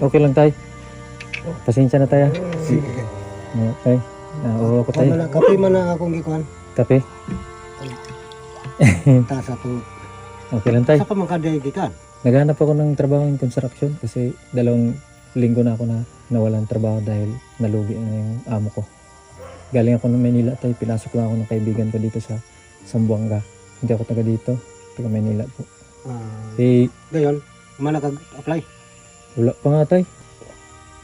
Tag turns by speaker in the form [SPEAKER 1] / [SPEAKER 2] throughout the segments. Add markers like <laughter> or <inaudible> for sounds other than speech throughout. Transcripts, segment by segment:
[SPEAKER 1] Okay lang tay. Pasensya na tayo.
[SPEAKER 2] Sige.
[SPEAKER 1] Okay. Ah, oo ako
[SPEAKER 2] Kape
[SPEAKER 1] tay.
[SPEAKER 2] man, kape man na akong gikuhan.
[SPEAKER 1] Kape.
[SPEAKER 2] Ta sa to.
[SPEAKER 1] Okay lang tay.
[SPEAKER 2] Sa pa man kaday gikan.
[SPEAKER 1] Naghanap ako ng trabaho in construction kasi dalawang linggo na ako na nawalan trabaho dahil nalugi na yung amo ko. Galing ako ng Manila tayo, pinasok lang ako ng kaibigan ko dito sa Sambuanga. Hindi ako taga dito, taga Manila po.
[SPEAKER 2] Ah,
[SPEAKER 1] Eh,
[SPEAKER 2] dayon, mana kag apply.
[SPEAKER 1] Wala pa nga tay.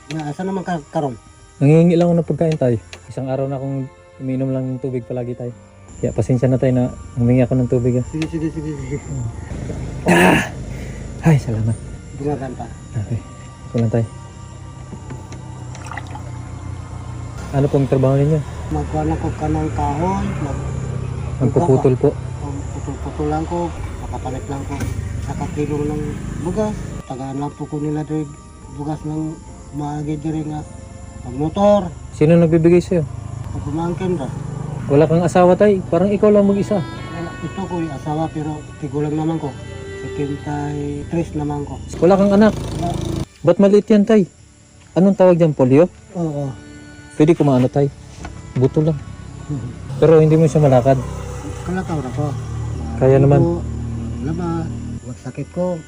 [SPEAKER 2] Na asa naman ka karon?
[SPEAKER 1] Nangingi lang ako ng pagkain tayo. Isang araw na akong uminom lang ng tubig palagi tayo. Kaya pasensya na tayo na humingi ako ng tubig. ah.
[SPEAKER 2] Sige sige sige sige.
[SPEAKER 1] Ay, salamat.
[SPEAKER 2] Bungagan pa.
[SPEAKER 1] Okay. Ako lang tayo. Ano pong trabaho ninyo?
[SPEAKER 2] Magkuha na ko kanang kahoy, mag
[SPEAKER 1] Magpuputol po.
[SPEAKER 2] putol-putol lang ko, makapalit lang ko. Nakakilong ng bugas. Tagaan lang po ko nila diri bugas ng maagi diri nga motor.
[SPEAKER 1] Sino nagbibigay sa'yo?
[SPEAKER 2] Pag pumangkin ra.
[SPEAKER 1] Wala kang asawa tay. Parang ikaw lang mag-isa.
[SPEAKER 2] Wala, Ito ko yung asawa pero tigulang naman ko. 73 naman ko.
[SPEAKER 1] Wala kang anak.
[SPEAKER 2] Wala.
[SPEAKER 1] Ba't maliit yan tay? Anong tawag dyan? Polio?
[SPEAKER 2] Oo.
[SPEAKER 1] Pwede kumaano tay. Buto lang. Pero hindi mo siya malakad.
[SPEAKER 2] Kalakaw na ko.
[SPEAKER 1] Kaya naman.
[SPEAKER 2] Wala ba? Magsakit ko.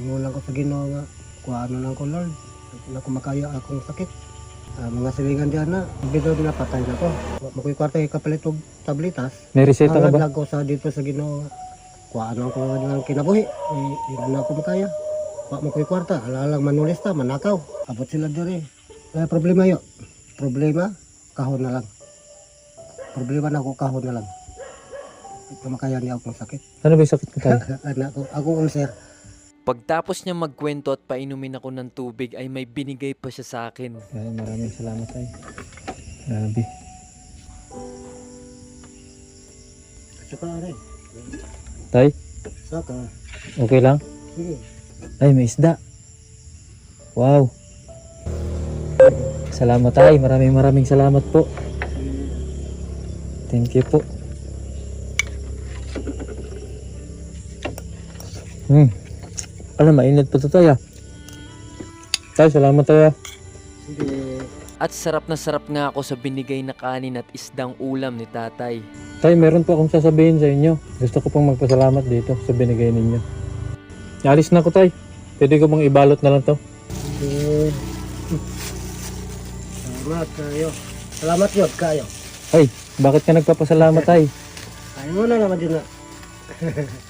[SPEAKER 2] Ingulang ko sa ginoo nga. Kuha ano lang ko Lord. Na kumakaya akong sakit. Ah, mga silingan diyan na. Bitaw na patay na ko. Makoy kwarta kapalit og tablitas.
[SPEAKER 1] May reseta ka
[SPEAKER 2] Ang
[SPEAKER 1] ba?
[SPEAKER 2] lag ko sa dito sa ginoo. nga. Kuha ano ko ng kinabuhi. Eh, Hindi na ako makaya. Wa mo ko'y kwarta. Alalang manulista, manakaw. Abot sila diri. Eh, problema yo. Problema, kahon na lang. Problema na ako, kahon na lang. Kamakaya niya akong sakit.
[SPEAKER 1] Ano ba yung sakit mo tay? <laughs>
[SPEAKER 2] Anak ko, akong ulcer.
[SPEAKER 3] Pagtapos niya magkwento at painumin ako ng tubig ay may binigay pa siya sa akin.
[SPEAKER 1] Ay, maraming salamat tay. Grabe.
[SPEAKER 2] Saka rin.
[SPEAKER 1] Tay,
[SPEAKER 2] Saka.
[SPEAKER 1] okay lang?
[SPEAKER 2] Sige.
[SPEAKER 1] Ay, may isda. Wow. Salamat tay. Maraming maraming salamat po. Thank you po. Hmm. Alam, mainit pa ito tayo. Tay, salamat tayo.
[SPEAKER 2] Sige.
[SPEAKER 3] At sarap na sarap nga ako sa binigay na kanin at isdang ulam ni tatay.
[SPEAKER 1] Tay, meron po akong sasabihin sa inyo. Gusto ko pong magpasalamat dito sa binigay ninyo. Alis na ko, tay. Pwede ko bang ibalot na lang to?
[SPEAKER 2] Sige. Salamat kayo. Salamat yun kayo.
[SPEAKER 1] Ay, bakit ka nagpapasalamat, <laughs> tay?
[SPEAKER 2] Ayaw mo na naman din na.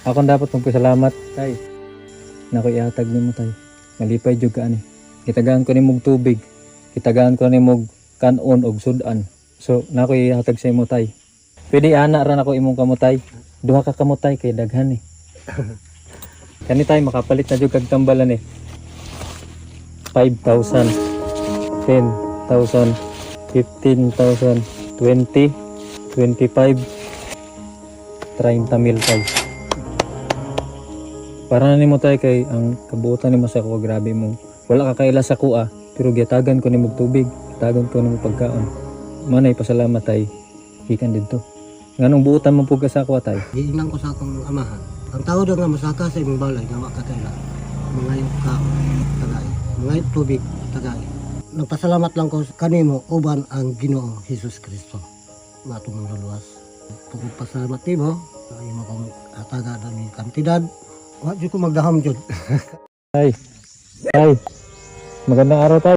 [SPEAKER 1] Ako ang dapat magpasalamat, tay. Na ko ihatag nimo tay. Malipay jud ka ani. Kitagaan ko nimog tubig. Kitagaan ko nimog kanon og sudan. So, na ko ihatag sa imo tay. Pwede ana ra nako imong kamutay. Duha ka kamutay kay daghan eh. <laughs> Kani tay makapalit na jud kag tambalan eh. 5,000 10,000 15,000 20 25 30 mil tay. Para na nimo tay kay ang kabuotan nimo sa kuha grabe mo. Wala ka kaila sa kuha pero gitagan ko nimo tubig, gitagan ko nimo pagkaon. Manay pasalamat tay. Ikan didto. Nganong buutan mo pug sa kuha tay?
[SPEAKER 2] Giingnan ko sa akong amahan. Ang tao daw nga masaka sa imong balay nga ka kaila. Mga yung kao, tagay. Mga tubig, tagay. Nagpasalamat lang ko kanimo uban ang Ginoo Hesus Kristo. Nga tumong luwas. Tugong pasalamat nimo, ay kong ataga na ni kantidad. Wa jud ko magdaham jud.
[SPEAKER 1] Tay. Tay. Magandang araw tay.